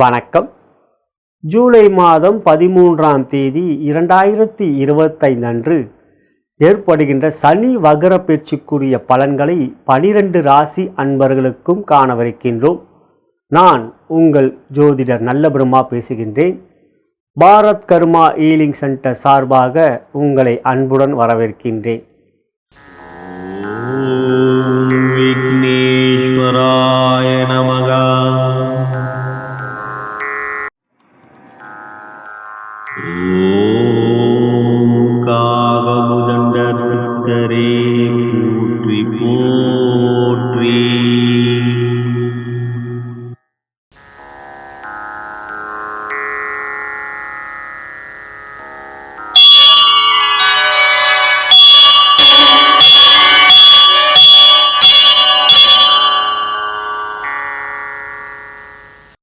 வணக்கம். ஜூலை மாதம் பதிமூன்றாம் தேதி இரண்டாயிரத்தி இருபத்தைந்து அன்று ஏற்படுகின்ற சனி வகர பேச்சுக்குரிய பலன்களை பனிரெண்டு ராசி அன்பர்களுக்கும் காணவிருக்கின்றோம். நான் உங்கள் ஜோதிடர் நல்லபெருமா பேசுகின்றேன். பாரத் கர்மா ஈலிங் சென்டர் சார்பாக உங்களை அன்புடன் வரவேற்கின்றேன். விக்னேஸ்வராய நமகா.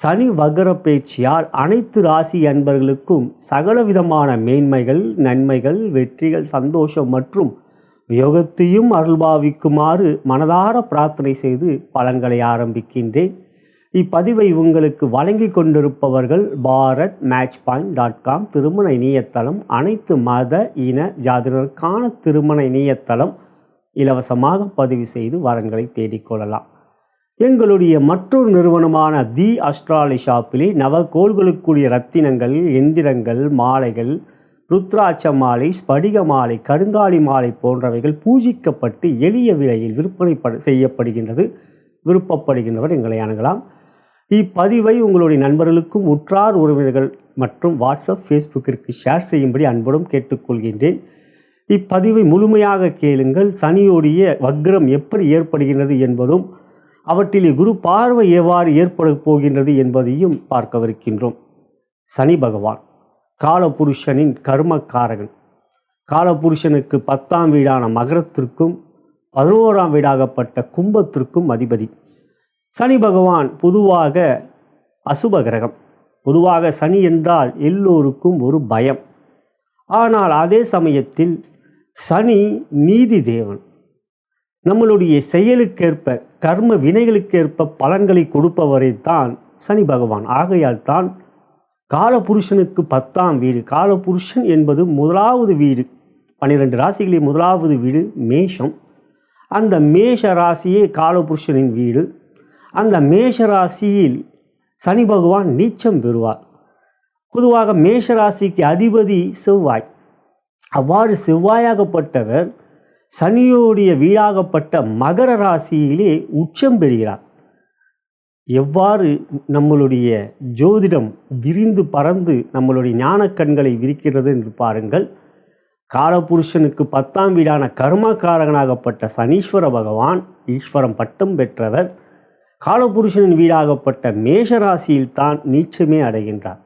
சனி வகர பேச்சியால் அனைத்து ராசி அன்பர்களுக்கும் சகலவிதமான மேன்மைகள் நன்மைகள் வெற்றிகள் சந்தோஷம் மற்றும் யோகத்தையும் அருள்பாவிக்குமாறு மனதார பிரார்த்தனை செய்து பலன்களை ஆரம்பிக்கின்றேன். இப்பதிவை உங்களுக்கு வழங்கி கொண்டிருப்பவர்கள் Bharat match point dot com திருமண இணையதளம் அனைத்து மத இன ஜாதினருக்கான திருமண இணையதளம் இலவசமாக பதிவு செய்து வரன்களை தேடிக்கொள்ளலாம் எங்களுடைய மற்றொரு நிறுவனமான தி அஸ்ட்ராலி ஷாப்பிலே நவகோள்களுக்குரிய ரத்தினங்கள் எந்திரங்கள் மாலைகள் ருத்ராட்ச மாலை ஸ்படிக மாலை கருங்காலி மாலை போன்றவைகள் பூஜிக்கப்பட்டு எளிய விலையில் விற்பனை செய்யப்படுகின்றது விருப்பப்படுகின்றவர் எங்களை அணுகலாம். இப்பதிவை உங்களுடைய நண்பர்களுக்கும் உற்றார் உறவினர்கள் மற்றும் வாட்ஸ்அப் ஃபேஸ்புக்கிற்கு ஷேர் செய்யும்படி அன்புடன் கேட்டுக்கொள்கின்றேன். இப்பதிவை முழுமையாக கேளுங்கள். சனியோடைய வக்ரம் எப்படி ஏற்படுகின்றது என்பதும் அவற்றிலே குரு பார்வை எவ்வாறு ஏற்பட போகின்றது என்பதையும் பார்க்கவிருக்கின்றோம். சனி பகவான் காலபுருஷனின் கர்மக்காரகன். காலபுருஷனுக்கு பத்தாம் வீடான மகரத்திற்கும் பதினோராம் வீடாகப்பட்ட கும்பத்திற்கும் அதிபதி. சனி பகவான் பொதுவாக அசுப கிரகம். பொதுவாக சனி என்றால் எல்லோருக்கும் ஒரு பயம். ஆனால் அதே சமயத்தில் சனி நீதி தேவன். நம்மளுடைய செயலுக்கேற்ப கர்ம வினைகளுக்கேற்ப பலன்களை கொடுப்பவரை தான் சனி பகவான். ஆகையால் தான் காலபுருஷனுக்கு பத்தாம் வீடு. காலபுருஷன் என்பது முதலாவது வீடு. பன்னிரெண்டு ராசிகளில் முதலாவது வீடு மேஷம். அந்த மேஷ ராசியே காலபுருஷனின் வீடு. அந்த மேஷ ராசியில் சனி பகவான் நீச்சம் பெறுவார். பொதுவாக மேஷ ராசிக்கு அதிபதி செவ்வாய். அவ்வாறு செவ்வாயாகப்பட்டவர் சனியோடைய வீடாகப்பட்ட மகர ராசியிலே உச்சம் பெறுகிறார். எவ்வாறு நம்மளுடைய ஜோதிடம் விரிந்து பறந்து நம்மளுடைய ஞானக்கண்களை விரிக்கிறது என்று பாருங்கள். காலபுருஷனுக்கு பத்தாம் வீடான கர்மகாரகனாகப்பட்ட சனீஸ்வர பகவான் ஈஸ்வரம் பட்டம் பெற்றவர். காலபுருஷனின் வீடாகப்பட்ட மேஷராசியில் தான் நீச்சமே அடைகின்றார்.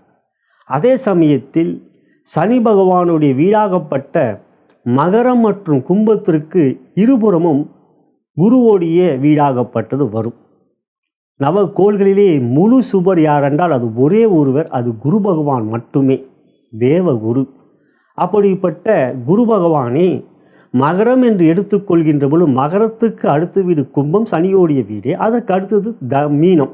அதே சமயத்தில் சனி பகவானுடைய வீடாகப்பட்ட மகரம் மற்றும் கும்பத்திற்கு இருபுறமும் குருவோடைய வீடாகப்பட்டது வரும். நவகோள்களிலே முழு சுபர் யாரென்றால் அது ஒரே ஒருவர் அது குரு பகவான் மட்டுமே தேவகுரு. அப்படிப்பட்ட குரு பகவானே மகரம் என்று எடுத்துக்கொள்கின்ற பொழுது மகரத்துக்கு அடுத்த வீடு கும்பம் சனியோடைய வீடு அதற்கு அடுத்தது த மீனம்.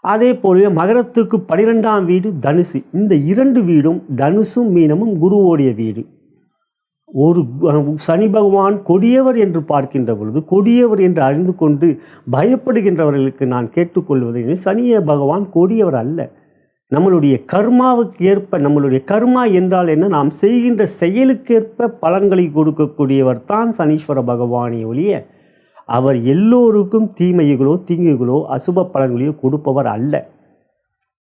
அதே போல மகரத்துக்கு பனிரெண்டாம் வீடு தனுசு. இந்த இரண்டு வீடும் தனுசும் மீனமும் குருவோடைய வீடு. ஒரு சனி பகவான் கொடியவர் என்று பார்க்கின்ற பொழுது கொடியவர் என்று அறிந்து கொண்டு பயப்படுகின்றவர்களுக்கு நான் கேட்டுக்கொள்வது சனிய பகவான் கொடியவர் அல்ல. நம்மளுடைய கர்மாவுக்கு ஏற்ப நம்மளுடைய கர்மா என்றால் என்ன? நாம் செய்கின்ற செயலுக்கேற்ப பலன்களை கொடுக்கக்கூடியவர் தான் சனீஸ்வர பகவானே ஒழிய அவர் எல்லோருக்கும் தீமைகளோ தீங்குகளோ அசுப பலன்களையோ கொடுப்பவர் அல்ல.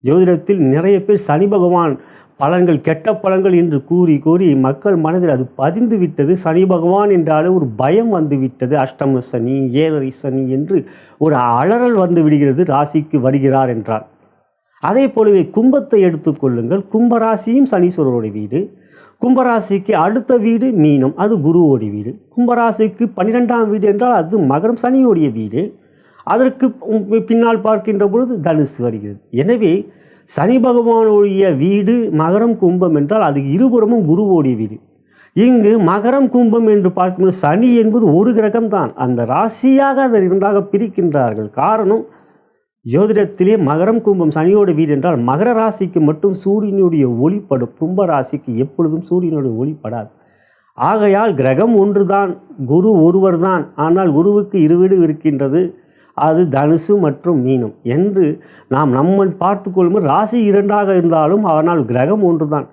ஜோதிடத்தில் நிறைய பேர் சனி பகவான் பலன்கள் கெட்ட பலன்கள் என்று கூறி கூறி மக்கள் மனதில் அது பதிந்து விட்டது சனி பகவான் என்றாலே ஒரு பயம் வந்து விட்டது அஷ்டம சனி ஏழரை சனி என்று ஒரு அலறல் வந்து விடுகிறது. ராசிக்கு வருகிறார் என்றார். அதே போலவே கும்பத்தை எடுத்துக்கொள்ளுங்கள் கும்பராசியும் சனீஸ்வரருடைய வீடு. கும்பராசிக்கு அடுத்த வீடு மீனம் அது குருவோடைய வீடு. கும்பராசிக்கு பன்னிரெண்டாம் வீடு என்றால் அது மகரம் சனியோடைய வீடு. அதற்கு பின்னால் பார்க்கின்ற பொழுது தனுசு வருகிறது. எனவே சனி பகவானுடைய வீடு மகரம் கும்பம் என்றால் அது இருபுறமும் குருவோடைய வீடு. இங்கு மகரம் கும்பம் என்று பார்க்கும்போது சனி என்பது ஒரு கிரகம் தான் அந்த ராசியாக அதை இரண்டாக பிரிக்கின்றார்கள். காரணம் ஜோதிடத்திலே மகரம் கும்பம் சனியோட வீடு என்றால் மகர ராசிக்கு மட்டும் சூரியனுடைய ஒளிப்படும் கும்ப ராசிக்கு எப்பொழுதும் சூரியனுடைய ஒளிப்படாது. ஆகையால் கிரகம் ஒன்றுதான் குரு ஒருவர் தான் ஆனால் குருவுக்கு இரு வீடு இருக்கின்றது. அது தனுசு மற்றும் மீனம் என்று நாம் நம்மை பார்த்து கொள்ளும் ராசி இரண்டாக இருந்தாலும் ஆனால் கிரகம் ஒன்றுதான்.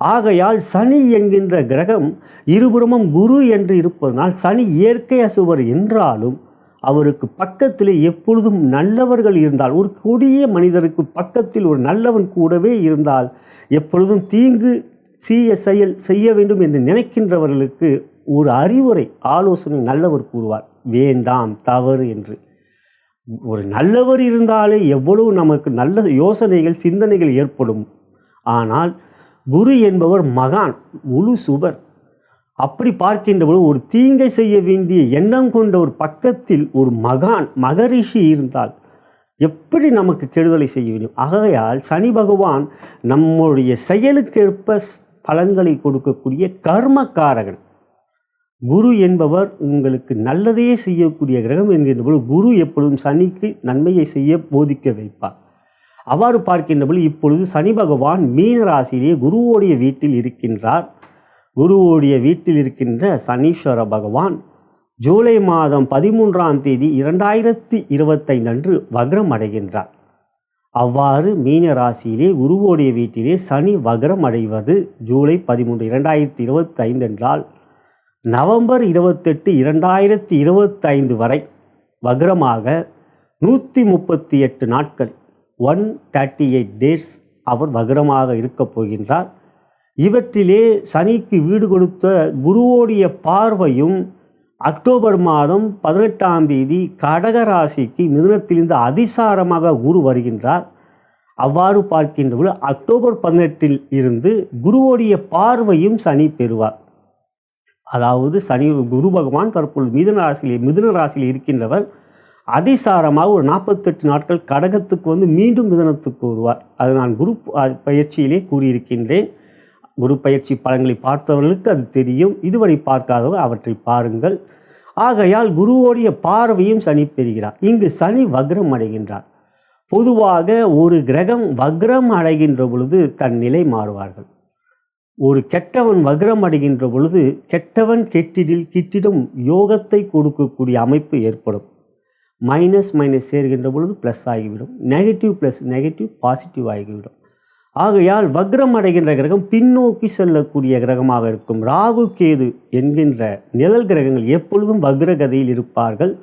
ஆகையால் சனி என்கின்ற கிரகம் இருபுறமும் குரு என்று இருப்பதனால் சனி இயற்கை அசுவர் என்றாலும் அவருக்கு பக்கத்திலே எப்பொழுதும் நல்லவர்கள் இருந்தால் ஒரு கொடிய மனிதருக்கு பக்கத்தில் ஒரு நல்லவன் கூடவே இருந்தால் எப்பொழுதும் தீங்கு சீய செயல் செய்ய வேண்டும் என்று நினைக்கின்றவர்களுக்கு ஒரு அறிவுரை ஆலோசனை நல்லவர் கூறுவார். வேண்டாம் தவறு என்று. ஒரு நல்லவர் இருந்தாலே எவ்வளவு நமக்கு நல்ல யோசனைகள் சிந்தனைகள் ஏற்படும். ஆனால் குரு என்பவர் மகான் முழு சுபர் அப்படி பார்க்கின்ற பொழுது ஒரு தீங்கை செய்ய வேண்டிய எண்ணம் கொண்ட ஒரு பக்கத்தில் ஒரு மகான் மகரிஷி இருந்தால் எப்படி நமக்கு கெடுதலை செய்ய வேண்டும் ஆகையால் சனி பகவான் நம்முடைய செயலுக்கேற்ப பலன்களை கொடுக்கக்கூடிய கர்மக்காரகன். குரு என்பவர் உங்களுக்கு நல்லதையே செய்யக்கூடிய கிரகம் என்கின்ற பொழுது குரு எப்பொழுதும் சனிக்கு நன்மையை செய்ய போதிக்க வைப்பார். அவ்வாறு பார்க்கின்ற பொழுது இப்பொழுது சனி பகவான் மீன ராசியிலே குருவோடைய வீட்டில் இருக்கின்றார். குருவோடைய வீட்டில் இருக்கின்ற சனீஸ்வர பகவான் ஜூலை மாதம் பதிமூன்றாம் தேதி இரண்டாயிரத்தி இருபத்தைந்து அன்று வக்ரம் அடைகின்றார். அவ்வாறு மீன ராசியிலே குருவோடைய வீட்டிலே சனி வக்ரம் அடைவது ஜூலை பதிமூன்று இரண்டாயிரத்தி இருபத்தைந்து என்றால் நவம்பர் இருபத்தெட்டு இரண்டாயிரத்தி இருபத்தைந்து வரை வக்ரமாக நூற்றி முப்பத்தி எட்டு நாட்கள் ஒன் தேர்ட்டி எயிட் டேஸ் அவர் வக்ரமாக இருக்கப் போகின்றார். இவற்றிலே சனிக்கு வீடு கொடுத்த குருவோடைய பார்வையும் அக்டோபர் மாதம் பதினெட்டாம் தேதி கடக ராசிக்கு மிதுனத்திலிருந்து அதிசாரமாக குரு வருகின்றார். அவ்வாறு பார்க்கின்ற பொழுது அக்டோபர் பதினெட்டில் இருந்து குருவோடைய பார்வையும் சனி பெறுவார். அதாவது சனி குரு பகவான் தற்பொழுது மிதுன ராசியில் மிதுன ராசியில் இருக்கின்றவர் அதிசாரமாக ஒரு நாற்பத்தெட்டு நாட்கள் கடகத்துக்கு வந்து மீண்டும் மிதனத்துக்கு வருவார். அது நான் குரு பயிற்சியிலே கூறியிருக்கின்றேன். குரு பயிற்சி பலன்களை பார்த்தவர்களுக்கு அது தெரியும். இதுவரை பார்க்காதவர் அவற்றை பாருங்கள். ஆகையால் குருவோடைய பார்வையும் சனி பெறுகிறார். இங்கு சனி வக்ரம் அடைகின்றார். பொதுவாக ஒரு கிரகம் வக்ரம் அடைகின்ற பொழுது தன் நிலை மாறுவார்கள். ஒரு கெட்டவன் வக்ரம் அடைகின்ற பொழுது கெட்டவன் கெட்டிடில் கிட்டிடம் யோகத்தை கொடுக்கக்கூடிய அமைப்பு ஏற்படும். மைனஸ் மைனஸ் சேர்கின்ற பொழுது ப்ளஸ் ஆகிவிடும். நெகட்டிவ் ப்ளஸ் நெகட்டிவ் பாசிட்டிவ் ஆகிவிடும். ஆகையால் வக்ரம் அடைகின்ற கிரகம் பின்னோக்கி செல்லக்கூடிய கிரகமாக இருக்கும். ராகு கேது என்கின்ற நிழல் கிரகங்கள் எப்பொழுதும் வக்ரகதையில் இருப்பார்கள்.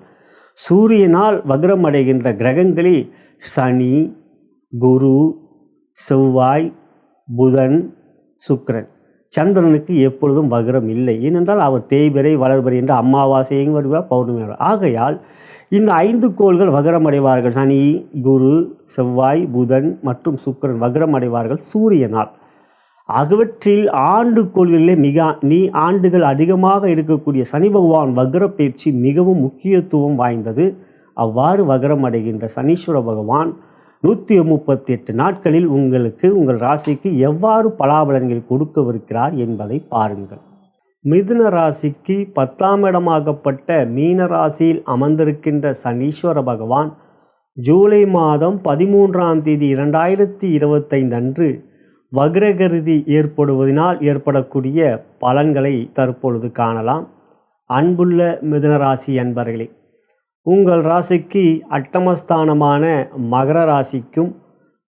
சூரியனால் வக்ரம் அடைகின்ற கிரகங்களில் சனி குரு செவ்வாய் புதன் சுக்கரன். சந்திரனுக்கு எப்பொழுதும் வகரம் இல்லை. ஏனென்றால் அவர் தேய்பிறை வளர்பிறை என்று அமாவாசையும் வருவார் பௌர்ணமி ஆகையால் இந்த ஐந்து கோள்கள் வகரம் அடைவார்கள் சனி குரு செவ்வாய் புதன் மற்றும் சுக்கிரன் வகரம் அடைவார்கள் சூரியனால். ஆகவற்றில் ஆண்டு கோள்களிலே மிக நீ ஆண்டுகள் அதிகமாக இருக்கக்கூடிய சனி பகவான் வக்ர பயிற்சி மிகவும் முக்கியத்துவம் வாய்ந்தது. அவ்வாறு வகரம் அடைகின்ற சனீஸ்வர பகவான் நூற்றி முப்பத்தி எட்டு நாட்களில் உங்களுக்கு உங்கள் ராசிக்கு எவ்வாறு பலாபலன்கள் கொடுக்கவிருக்கிறார் என்பதை பாருங்கள். மிதுன ராசிக்கு பத்தாம் இடமாகப்பட்ட மீன ராசியில் அமர்ந்திருக்கின்ற சனீஸ்வர பகவான் ஜூலை மாதம் பதிமூன்றாம் தேதி இரண்டாயிரத்தி இருபத்தைந்து அன்று வக்ரகருதி ஏற்படுவதனால் ஏற்படக்கூடிய பலன்களை தற்பொழுது காணலாம். அன்புள்ள மிதுன ராசி அன்பர்களே உங்கள் ராசிக்கு அட்டமஸ்தானமான மகர ராசிக்கும்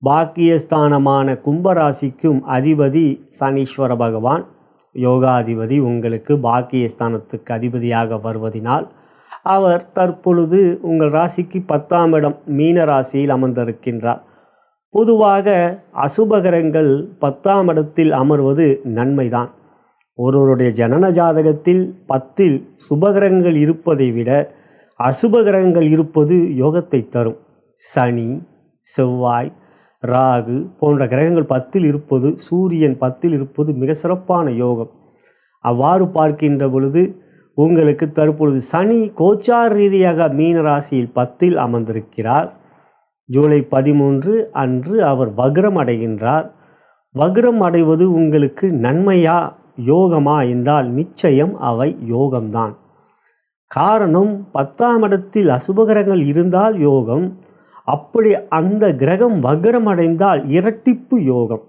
பாக்கியஸ்தானமான கும்பராசிக்கும் அதிபதி சனீஸ்வர பகவான். யோகாதிபதி உங்களுக்கு பாக்கியஸ்தானத்துக்கு அதிபதியாக வருவதினால் அவர் தற்பொழுது உங்கள் ராசிக்கு பத்தாம் இடம் மீன ராசியில் அமர்ந்திருக்கின்றார். பொதுவாக அசுபகரங்கள் பத்தாம் இடத்தில் அமர்வது நன்மைதான். ஒருவருடைய ஜனன ஜாதகத்தில் பத்தில் சுபகிரகங்கள் இருப்பதை விட அசுப கிரகங்கள் இருப்பது யோகத்தை தரும். சனி செவ்வாய் ராகு போன்ற கிரகங்கள் பத்தில் இருப்பது சூரியன் பத்தில் இருப்பது மிக சிறப்பான யோகம். அவ்வாறு பார்க்கின்ற பொழுது உங்களுக்கு தற்பொழுது சனி கோச்சார் ரீதியாக மீன ராசியில் பத்தில் அமர்ந்திருக்கிறார். ஜூலை பதிமூன்று அன்று அவர் வக்ரம் அடைகின்றார். வக்ரம் அடைவது உங்களுக்கு நன்மையா யோகமா என்றால் நிச்சயம் அவை யோகம்தான். காரணம் பத்தாம் இடத்தில் அசுபகிரகங்கள் இருந்தால் யோகம் அப்படி அந்த கிரகம் வக்ரம் அடைந்தால் இரட்டிப்பு யோகம்.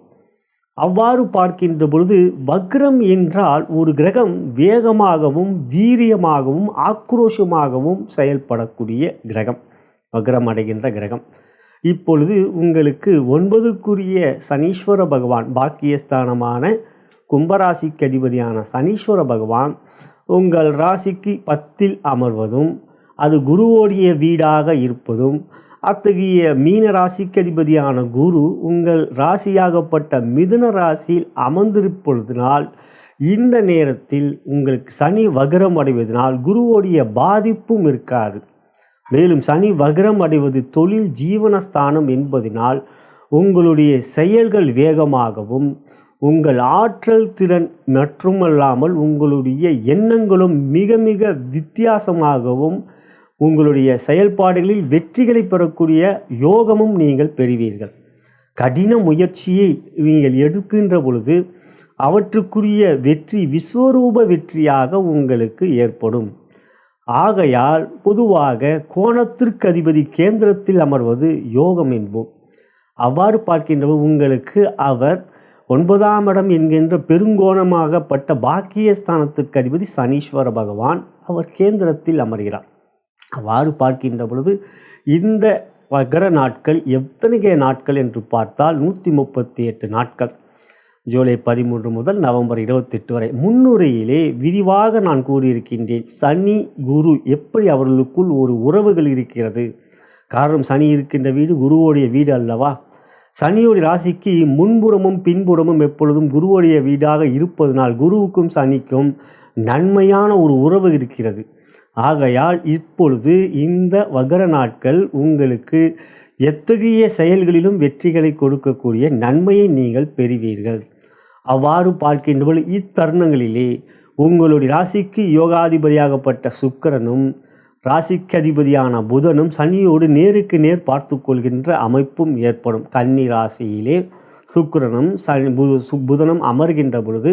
அவ்வாறு பார்க்கின்ற பொழுது வக்ரம் என்றால் ஒரு கிரகம் வேகமாகவும் வீரியமாகவும் ஆக்ரோஷமாகவும் செயல்படக்கூடிய கிரகம் வக்ரம் அடைகின்ற கிரகம். இப்பொழுது உங்களுக்கு ஒன்பதுக்குரிய சனீஸ்வர பகவான் பாக்கியஸ்தானமான கும்பராசிக்கு அதிபதியான சனீஸ்வர பகவான் உங்கள் ராசிக்கு பத்தில் அமர்வதும் அது குருவோடைய வீடாக இருப்பதும் அத்தகைய மீன ராசிக்கு அதிபதியான குரு உங்கள் ராசியாகப்பட்ட மிதுன ராசியில் அமர்ந்திருப்பதனால் இந்த நேரத்தில் உங்களுக்கு சனி வக்ரம் அடைவதனால் குருவோடைய பாதிப்பும் இருக்காது. மேலும் சனி வக்ரம் அடைவது தொழில் ஜீவனஸ்தானம் என்பதனால் உங்களுடைய செயல்கள் வேகமாகவும் உங்கள் ஆற்றல் திறன் மட்டுமல்லாமல் உங்களுடைய எண்ணங்களும் மிக மிக வித்தியாசமாகவும் உங்களுடைய செயல்பாடுகளில் வெற்றிகளை பெறக்கூடிய யோகமும் நீங்கள் பெறுவீர்கள். கடின முயற்சியை நீங்கள் எடுக்கின்ற பொழுது அவற்றுக்குரிய வெற்றி விஸ்வரூப வெற்றியாக உங்களுக்கு ஏற்படும். ஆகையால் பொதுவாக கோணத்திற்கு அதிபதி கேந்திரத்தில் அமர்வது யோகம் என்போம். அவ்வாறு பார்க்கின்றவர் உங்களுக்கு அவர் ஒன்பதாம் இடம் என்கின்ற பெருங்கோணமாகப்பட்ட பாக்கியஸ்தானத்துக்கு அதிபதி சனீஸ்வர பகவான் அவர் கேந்திரத்தில் அமர்கிறார். அவ்வாறு பார்க்கின்ற பொழுது இந்த வகர நாட்கள் எத்தனைய நாட்கள் என்று பார்த்தால் நூற்றி முப்பத்தி எட்டு நாட்கள். ஜூலை பதிமூன்று முதல் நவம்பர் இருபத்தெட்டு வரை. முன்னுரையிலே விரிவாக நான் கூறியிருக்கின்றேன் சனி குரு எப்படி அவர்களுக்குள் ஒரு உறவுகள் இருக்கிறது? காரணம் சனி இருக்கின்ற வீடு குருவோடைய வீடு அல்லவா? சனியோடைய ராசிக்கு முன்புறமும் பின்புறமும் எப்பொழுதும் குருவுடைய வீடாக இருப்பதனால் குருவுக்கும் சனிக்கும் நன்மையான ஒரு உறவு இருக்கிறது. ஆகையால் இப்பொழுது இந்த வகர நாட்கள் உங்களுக்கு எத்தகைய செயல்களிலும் வெற்றிகளை கொடுக்கக்கூடிய நன்மையை நீங்கள் பெறுவீர்கள். அவ்வாறு பார்க்கின்றபோது இத்தருணங்களிலே உங்களுடைய ராசிக்கு யோகாதிபதியாகப்பட்ட சுக்கிரனும் ராசிக்கு அதிபதியான புதனும் சனியோடு நேருக்கு நேர் பார்த்து கொள்கின்ற அமைப்பும் ஏற்படும். கன்னி ராசியிலே சுக்கிரனும் சனி பு புதனும் அமர்கின்ற பொழுது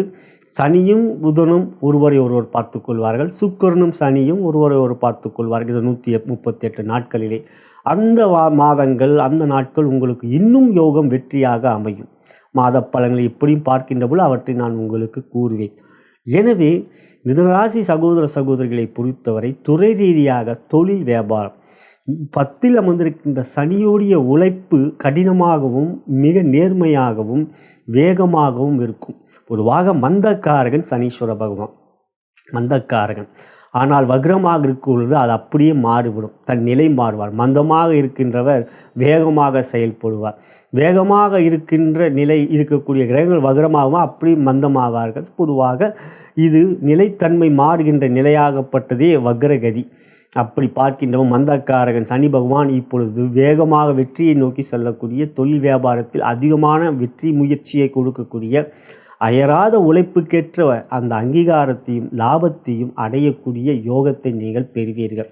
சனியும் புதனும் ஒருவரை ஒருவர் பார்த்து கொள்வார்கள். சுக்கிரனும் சனியும் ஒருவரை ஒருவர் பார்த்து கொள்வார்கள். இது நூற்றி முப்பத்தி எட்டு நாட்களிலே. அந்த வா மாதங்கள் அந்த நாட்கள் உங்களுக்கு இன்னும் யோகம் வெற்றியாக அமையும். மாத பலன்களை இப்படியும் பார்க்கின்ற பொழுது அவற்றை நான் உங்களுக்கு கூறுவேன். எனவே மிதனராசி சகோதர சகோதரிகளை பொறுத்தவரை துறை ரீதியாக தொழில் வியாபாரம். பத்தில் அமர்ந்திருக்கின்ற சனியோடைய உழைப்பு கடினமாகவும் மிக நேர்மையாகவும் வேகமாகவும் இருக்கும். பொதுவாக மந்தக்காரகன் சனீஸ்வர பகவான். மந்தக்காரகன். ஆனால் வக்ரமாக இருக்கும் பொழுது அது அப்படியே மாறுபடும் தன் நிலை மாறுவார். மந்தமாக இருக்கின்றவர் வேகமாக செயல்படுவார். வேகமாக இருக்கின்ற நிலை இருக்கக்கூடிய கிரகங்கள் வக்ரமாகவும் அப்படி மந்தமாவார்கள். பொதுவாக இது நிலைத்தன்மை மாறுகின்ற நிலையாகப்பட்டதே வக்ரகதி. அப்படி பார்க்கின்றவன் மந்தக்காரகன் சனி பகவான் இப்பொழுது வேகமாக வெற்றியை நோக்கி செல்லக்கூடிய தொழில் வியாபாரத்தில் அதிகமான வெற்றி முயற்சியை கொடுக்கக்கூடிய அயராத உழைப்புக்கேற்ற அந்த அங்கீகாரத்தையும் லாபத்தையும் அடையக்கூடிய யோகத்தை நீங்கள் பெறுவீர்கள்.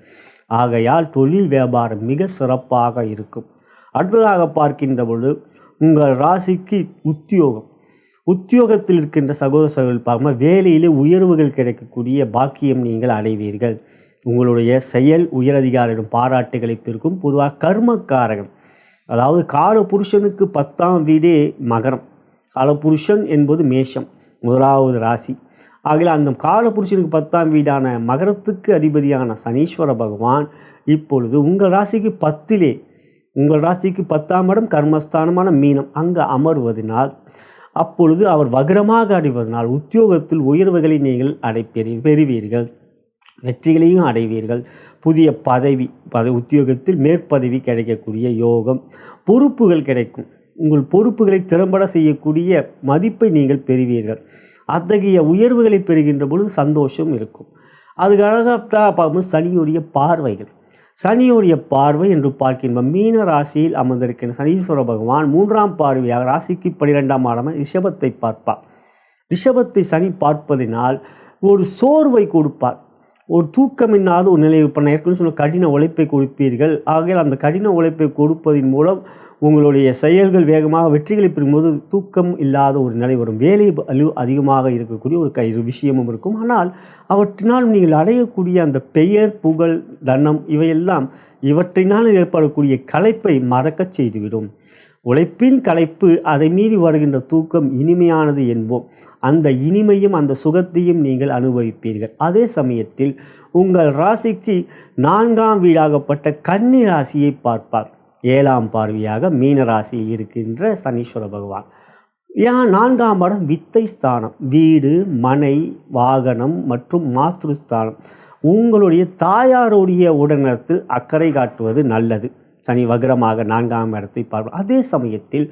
ஆகையால் தொழில் வியாபாரம் மிக சிறப்பாக இருக்கும். அடுத்ததாக பார்க்கின்ற பொழுது உங்கள் ராசிக்கு உத்தியோகம். உத்தியோகத்தில் இருக்கின்ற சகோதர சகோதரி பார்க்கும்போது வேலையிலே உயர்வுகள் கிடைக்கக்கூடிய பாக்கியம் நீங்கள் அடைவீர்கள். உங்களுடைய செயல் உயரதிகாரிடம் பாராட்டுகளை பெருக்கும். பொதுவாக கர்மக்காரகம். அதாவது கால புருஷனுக்கு பத்தாம் வீடே மகரம். காலபுருஷன் என்பது மேஷம் முதலாவது ராசி. ஆகல அந்த காலபுருஷனுக்கு பத்தாம் வீடான மகரத்துக்கு அதிபதியான சனீஸ்வர பகவான் இப்பொழுது உங்கள் ராசிக்கு பத்திலே உங்கள் ராசிக்கு பத்தாம் இடம் கர்மஸ்தானமான மீனம். அங்கு அமர்வதனால் அப்பொழுது அவர் வகரமாக அடைவதனால் உத்தியோகத்தில் உயர்வுகளை நீங்கள் அடைப்பெறி பெறுவீர்கள். வெற்றிகளையும் அடைவீர்கள். புதிய பதவி பத உத்தியோகத்தில் மேற்பதவி கிடைக்கக்கூடிய யோகம் பொறுப்புகள் கிடைக்கும். உங்கள் பொறுப்புகளை திறம்பட செய்யக்கூடிய மதிப்பை நீங்கள் பெறுவீர்கள். அத்தகைய உயர்வுகளை பெறுகின்ற பொழுது சந்தோஷம் இருக்கும். அதுக்காக பார்க்கும்போது சனியுடைய பார்வைகள். சனியுடைய பார்வை என்று பார்க்கின்றோம். மீன ராசியில் அமர்ந்திருக்கின்ற சனீஸ்வர பகவான் மூன்றாம் பார்வையாக ராசிக்கு பனிரெண்டாம் ஆடம ரிஷபத்தை பார்ப்பார். ரிஷபத்தை சனி பார்ப்பதினால் ஒரு சோர்வை கொடுப்பார். ஒரு தூக்கமில்லாத ஒரு நிலை பண்ண ஏற்கனவே சொன்ன கடின உழைப்பை கொடுப்பீர்கள். ஆகையால் அந்த கடின உழைப்பை கொடுப்பதன் மூலம் உங்களுடைய செயல்கள் வேகமாக வெற்றிகளை பெறும்போது தூக்கம் இல்லாத ஒரு நிலை வரும். வேலை அழிவு அதிகமாக இருக்கக்கூடிய ஒரு கை விஷயமும் இருக்கும். ஆனால் அவற்றினால் நீங்கள் அடையக்கூடிய அந்த பெயர் புகழ் தனம் இவையெல்லாம் இவற்றினால் ஏற்படக்கூடிய களைப்பை மறக்கச் செய்துவிடும். உழைப்பின் கலைப்பு அதை மீறி வருகின்ற தூக்கம் இனிமையானது என்போம். அந்த இனிமையும் அந்த சுகத்தையும் நீங்கள் அனுபவிப்பீர்கள். அதே சமயத்தில் உங்கள் ராசிக்கு நான்காம் வீடாகப்பட்ட கன்னி ராசியை பார்ப்பார். ஏழாம் பார்வையாக மீனராசியில் இருக்கின்ற சனீஸ்வர பகவான். ஏன் நான்காம் இடம் வித்தை ஸ்தானம். வீடு மனை வாகனம் மற்றும் மாத்ருஸ்தானம். உங்களுடைய தாயாருடைய உடனத்தில் அக்கறை காட்டுவது நல்லது. சனி வக்ரமாக நான்காம் இடத்தை பார்ப்போம் அதே சமயத்தில்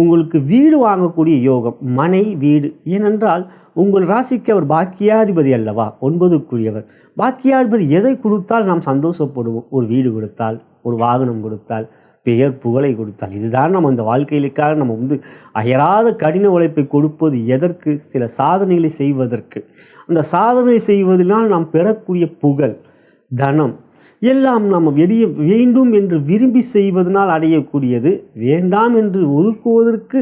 உங்களுக்கு வீடு வாங்கக்கூடிய யோகம் மனை வீடு. ஏனென்றால் உங்கள் ராசிக்கு அவர் பாக்கியாதிபதி அல்லவா? ஒன்பதுக்குரியவர். பாக்கியாதிபதி எதை கொடுத்தால் நாம் சந்தோஷப்படுவோம்? ஒரு வீடு கொடுத்தால் ஒரு வாகனம் கொடுத்தால் பெயர் புகழை கொடுத்தால். இதுதான் நம்ம இந்த வாழ்க்கையிலுக்காக நம்ம வந்து அயராத கடின உழைப்பை கொடுப்பது எதற்கு? சில சாதனைகளை செய்வதற்கு. அந்த சாதனை செய்வதனால் நாம் பெறக்கூடிய புகழ் தனம் எல்லாம் நாம் வெடிய வேண்டும் என்று விரும்பி செய்வதனால் அடையக்கூடியது. வேண்டாம் என்று ஒதுக்குவதற்கு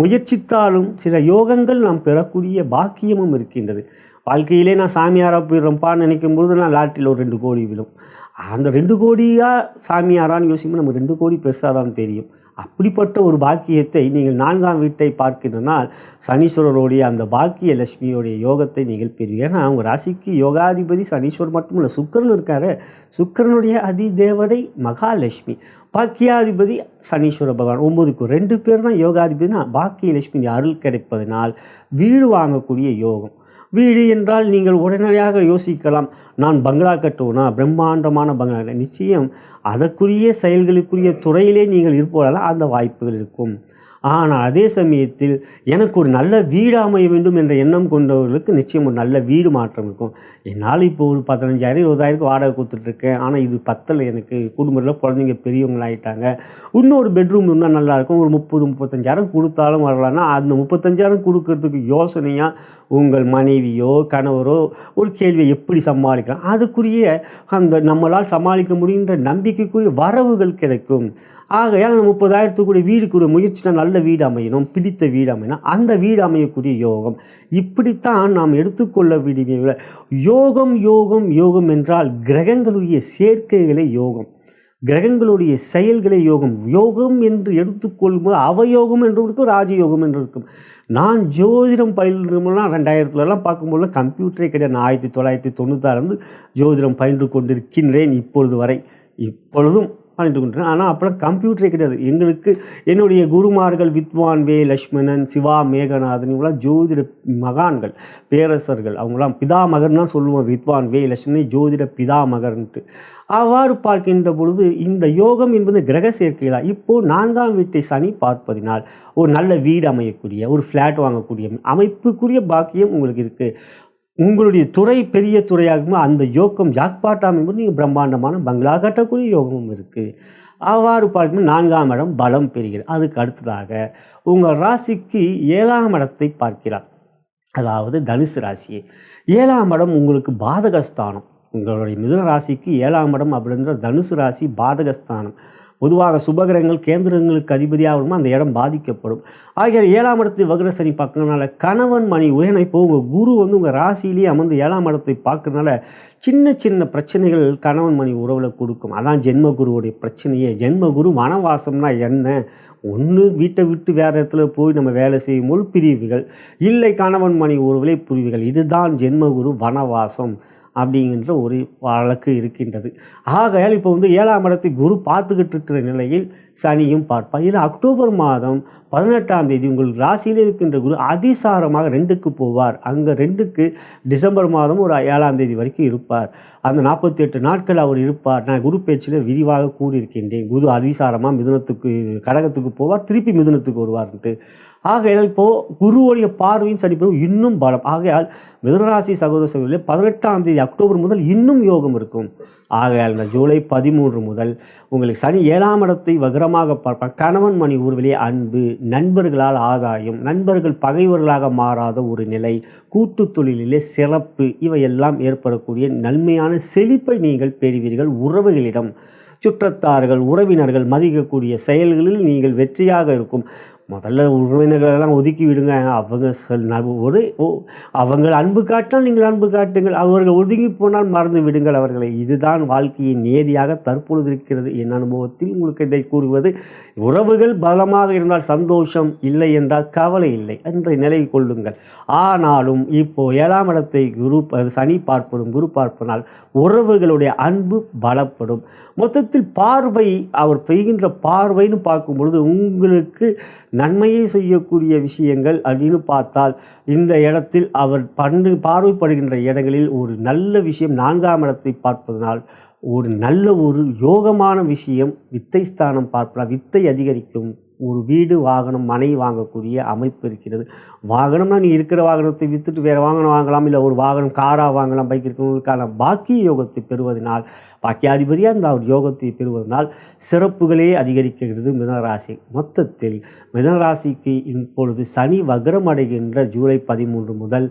முயற்சித்தாலும் சில யோகங்கள் நாம் பெறக்கூடிய பாக்கியமும் இருக்கின்றது. வாழ்க்கையிலே நான் சாமியாராக போயிடுறேன்ப்பான்னு நினைக்கும் பொழுது நான் லாட்டில் ஒரு ரெண்டு கோடி விழும். அந்த ரெண்டு கோடியாக சாமியாரான்னு யோசிக்கும்போது நமக்கு ரெண்டு கோடி பெருசாக தான் தெரியும். அப்படிப்பட்ட ஒரு பாக்கியத்தை நீங்கள் நான்காம் வீட்டை பார்க்கின்றனால் சனீஸ்வரருடைய அந்த பாக்கிய லட்சுமியோடைய யோகத்தை நீங்கள் பெறுவீங்க ஏன்னா அவங்க ராசிக்கு யோகாதிபதி சனீஸ்வரர் மட்டும் இல்லை சுக்கரன் இருக்காரு. சுக்கரனுடைய அதி தேவதை மகாலட்சுமி. பாக்கியாதிபதி சனீஸ்வர பகவான். ஒம்பதுக்கு ரெண்டு பேர் தான் யோகாதிபதினா பாக்கிய லட்சுமி அருள் கிடைப்பதனால் வீடு வாங்கக்கூடிய யோகம். வீடு என்றால் நீங்கள் உடனடியாக யோசிக்கலாம். நான் பங்களா கட்டுவனா? பிரம்மாண்டமான பங்களா நிச்சயம் அதற்குரிய செயல்களுக்குரிய துறையிலே நீங்கள் இருப்பதால் அந்த வாய்ப்புகள் இருக்கும். ஆனால் அதே சமயத்தில் எனக்கு ஒரு நல்ல வீடு அமைய வேண்டும் என்ற எண்ணம் கொண்டவர்களுக்கு நிச்சயம் ஒரு நல்ல வீடு மாற்றம் இருக்கும். என்னால் இப்போ ஒரு பதினஞ்சாயிரம் இருபதாயிரம் வாடகை கொடுத்துட்ருக்கேன். ஆனால் இது பத்தலை. எனக்கு குடும்பத்தில் குழந்தைங்க பெரியவங்களாயிட்டாங்க. இன்னொரு பெட்ரூம் இருந்தால் நல்லாயிருக்கும். ஒரு முப்பது முப்பத்தஞ்சாயிரம் கொடுத்தாலும் வரலான்னா அந்த முப்பத்தஞ்சாயிரம் கொடுக்கறதுக்கு யோசனையாக உங்கள் மனைவியோ கணவரோ ஒரு கேள்வியை எப்படி சமாளிக்கலாம்? அதுக்குரிய அந்த நம்மளால் சமாளிக்க முடியுன்ற நம்பிக்கைக்குரிய வரவுகள் கிடைக்கும். ஆகையால் அந்த முப்பதாயிரத்துக்குரிய வீடுக்குரிய முயற்சினா நல்ல வீடு அமையணும் பிடித்த வீடு அமையணும். அந்த வீடு அமையக்கூடிய யோகம். இப்படித்தான் நாம் எடுத்துக்கொள்ள வேண்டிய யோகம் யோகம் யோகம் என்றால் கிரகங்களுடைய சேர்க்கைகளே யோகம். கிரகங்களுடைய செயல்களே யோகம். யோகம் என்று எடுத்துக்கொள்ளும்போது அவயோகம் என்று இருக்கும் ராஜயோகம் என்று இருக்கும். நான் ஜோதிடம் பயிலும்போதுலாம் ரெண்டாயிரத்துலலாம் பார்க்கும்போது கம்ப்யூட்டரே கிடையாது. நான் ஆயிரத்தி தொள்ளாயிரத்தி தொண்ணூத்தாறுலேருந்து ஜோதிடம் பயின்று கொண்டிருக்கின்றேன் இப்பொழுது வரை. இப்பொழுதும் பண்ணிட்டு கொண்டிருக்கேன் ஆனால் அப்போலாம் கம்ப்யூட்டரே கிடையாது. எங்களுக்கு என்னுடைய குருமார்கள் வித்வான் வே லக்ஷ்மணன் சிவா மேகநாதன் இவங்களாம் ஜோதிட மகான்கள் பேரரசர்கள். அவங்களாம் பிதாமகன் சொல்லுவோம். வித்வான் வே லக்ஷ்மணன் ஜோதிட பிதாமகர்ன்ட்டு. அவ்வாறு பார்க்கின்ற பொழுது இந்த யோகம் என்பது கிரக சேர்க்கைகளா இப்போது நான்காம் வீட்டை சனி பார்ப்பதினால் ஒரு நல்ல வீடு அமையக்கூடிய ஒரு ஃப்ளாட் வாங்கக்கூடிய அமைப்புக்குரிய பாக்கியம் உங்களுக்கு இருக்குது உங்களுடைய துறை பெரிய துறையாகுமோ அந்த யோகம் ஜாக்பாட் அமைப்பு நீங்கள் பிரம்மாண்டமான பங்களா கட்டக்கூடிய யோகமும் இருக்குது அவ்வாறு பார்க்கும்போது நான்காம் இடம் பலம் பெறுகிறது. அதுக்கு அடுத்ததாக உங்கள் ராசிக்கு ஏழாம் இடத்தை பார்க்கிறார். அதாவது தனுசு ராசியை. ஏழாம் இடம் உங்களுக்கு பாதகஸ்தானம். உங்களுடைய மிதுன ராசிக்கு ஏழாம் இடம் அப்படின்ற தனுசு ராசி பாதகஸ்தானம். பொதுவாக சுபகிரகங்கள் கேந்திரங்களுக்கு அதிபதியாக வருமோ அந்த இடம் பாதிக்கப்படும். ஆகிய ஏழாம் இடத்தை வக்ர சனி பார்க்கறதுனால கணவன் மணி உயனை இப்போ உங்கள் குரு வந்து உங்கள் ராசியிலேயே அமர்ந்து ஏழாம் இடத்தை பார்க்கறதுனால சின்ன சின்ன பிரச்சனைகள் கணவன் மணி உறவில் கொடுக்கும். அதான் ஜென்ம குருவுடைய பிரச்சனையே. ஜென்ம குரு வனவாசம்னா என்ன? ஒன்று வீட்டை விட்டு வேறு இடத்துல போய் நம்ம வேலை செய்யும் பிரிவுகள். இல்லை கணவன் மணி உறவிலே பிரிவுகள். இதுதான் ஜென்மகுரு வனவாசம். அப்படிங்கிற ஒரு வழக்கு இருக்கின்றது. ஆகையால் இப்போ வந்து ஏழாம் இடத்தை குரு பார்த்துக்கிட்டு இருக்கிற நிலையில் சனியும் பார்ப்பார். இதில் அக்டோபர் மாதம் பதினெட்டாம் தேதி உங்கள் ராசியில் இருக்கின்ற குரு அதிசாரமாக ரெண்டுக்கு போவார். அங்கே ரெண்டுக்கு டிசம்பர் மாதம் ஒரு ஏழாம் தேதி வரைக்கும் இருப்பார். அந்த நாற்பத்தி எட்டு நாட்கள் அவர் இருப்பார். நான் குரு பேச்சில் விரிவாக கூறியிருக்கின்றேன். குரு அதிசாரமாக மிதுனத்துக்கு கடகத்துக்கு போவார். திருப்பி மிதுனத்துக்கு வருவார்ன்ட்டு. ஆகையால் இப்போது குருவுடைய பார்வையும் சனிப்பதும் இன்னும் பலம். ஆகையால் மிதுனராசி சகோதர சகோதரிகளே பதினெட்டாம் தேதி அக்டோபர் முதல் இன்னும் யோகம் இருக்கும். ஆகையால் இந்த ஜூலை பதிமூன்று முதல் உங்களுக்கு சனி ஏழாம் இடத்தை வகரமாக பார்ப்பான் கணவன் மணி ஊர்வலே அன்பு நண்பர்களால் ஆதாயம் நண்பர்கள் பகைவர்களாக மாறாத ஒரு நிலை கூட்டு தொழிலிலே சிறப்பு இவையெல்லாம் ஏற்படக்கூடிய நன்மையான செழிப்பை நீங்கள் பெறுவீர்கள் உறவுகளிடம். சுற்றத்தார்கள் உறவினர்கள் மதிக்கக்கூடிய செயல்களில் நீங்கள் வெற்றியாக இருக்கும். முதல்ல உறவினர்களெல்லாம் ஒதுக்கி விடுங்க. அவங்க சொல் ஒரு ஓ அவங்கள் அன்பு காட்டினால் நீங்கள் அன்பு காட்டுங்கள். அவர்கள் ஒதுங்கி போனால் மறந்து விடுங்கள் அவர்களை. இதுதான் வாழ்க்கையின் நேரியாக தற்பொழுது இருக்கிறது. என் அனுபவத்தில் உங்களுக்கு இதை கூறுவது உறவுகள் பலமாக இருந்தால் சந்தோஷம் இல்லை என்றால் கவலை இல்லை என்ற நிலை கொள்ளுங்கள். ஆனாலும் இப்போ ஏழாம் இடத்தை குரு சனி பார்ப்பதும் குரு பார்ப்பனால் உறவுகளுடைய அன்பு பலப்படும். மொத்தத்தில் பார்வை அவர் பெய்கின்ற பார்வைன்னு பார்க்கும் பொழுது உங்களுக்கு நன்மையை செய்யக்கூடிய விஷயங்கள் அப்படின்னு பார்த்தால் இந்த இடத்தில் அவர் பண்டு பார்வைப்படுகின்ற இடங்களில் ஒரு நல்ல விஷயம் நான்காம் இடத்தை பார்ப்பதனால் ஒரு நல்ல ஒரு யோகமான விஷயம் வித்தை ஸ்தானம் பார்ப்பதால் வித்தை அதிகரிக்கும். ஒரு வீடு வாகனம் மனை வாங்கக்கூடிய அமைப்பு இருக்கிறது. வாகனம்னா நீ இருக்கிற வாகனத்தை விற்றுட்டு வேறு வாகனம் வாங்கலாம் இல்லை ஒரு வாகனம் காராக வாங்கலாம் பைக் இருக்கிறவங்களுக்கான பாக்கிய யோகத்தை பெறுவதனால் பாக்கியாதிபதியாக இந்த அவர் யோகத்தை பெறுவதனால் சிறப்புகளே அதிகரிக்கிறது மிதனராசி. மொத்தத்தில் மிதனராசிக்கு இப்பொழுது சனி வக்ரம் அடைகின்ற ஜூலை பதிமூன்று முதல்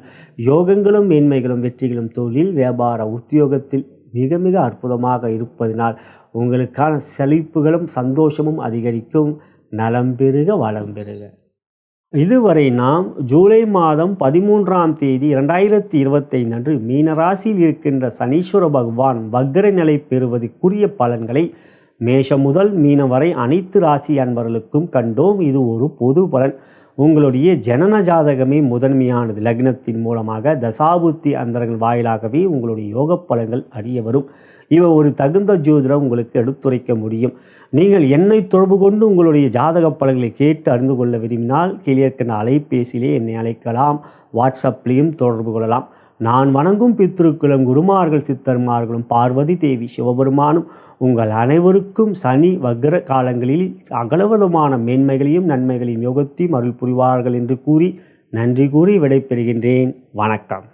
யோகங்களும் மேன்மைகளும் வெற்றிகளும் தொழில் வியாபார உத்தியோகத்தில் மிக மிக அற்புதமாக இருப்பதினால் உங்களுக்கான செழிப்புகளும் சந்தோஷமும் அதிகரிக்கும். நலம் பெருக வளம் பெருக. இதுவரை நாம் ஜூலை மாதம் பதிமூன்றாம் தேதி இரண்டாயிரத்தி இருபத்தைந்து அன்று மீனராசியில் இருக்கின்ற சனீஸ்வர பகவான் வக்ர நிலை பெறுவதற்குரிய பலன்களை மேஷம் முதல் மீனம் வரை அனைத்து ராசி அன்பர்களுக்கும் கண்டோம். இது ஒரு பொது பலன். உங்களுடைய ஜனன ஜாதகமே முதன்மையானது. லக்னத்தின் மூலமாக தசாபுத்தி அந்தரங்கள் வாயிலாகவே உங்களுடைய யோக பலன்கள் அறிய வரும். இவ ஒரு தகுந்த ஜோதிடம் உங்களுக்கு எடுத்துரைக்க முடியும். நீங்கள் என்னை தொடர்பு கொண்டு உங்களுடைய ஜாதக பலன்களை கேட்டு அறிந்து கொள்ள விரும்பினால் கீழே இருக்கின்ற அலைபேசியிலே என்னை அழைக்கலாம். வாட்ஸ்அப்லேயும் தொடர்பு கொள்ளலாம். நான் வணங்கும் பித்ருக்களும் குருமார்கள் சித்தர்மார்களும் பார்வதி தேவி சிவபெருமானும் உங்கள் அனைவருக்கும் சனி வக்ர காலங்களில் அகலவலுமான மேன்மைகளையும் நன்மைகளையும் யோகத்தையும் அருள் புரிவார்கள் என்று கூறி நன்றி கூறி விடைபெறுகின்றேன். வணக்கம்.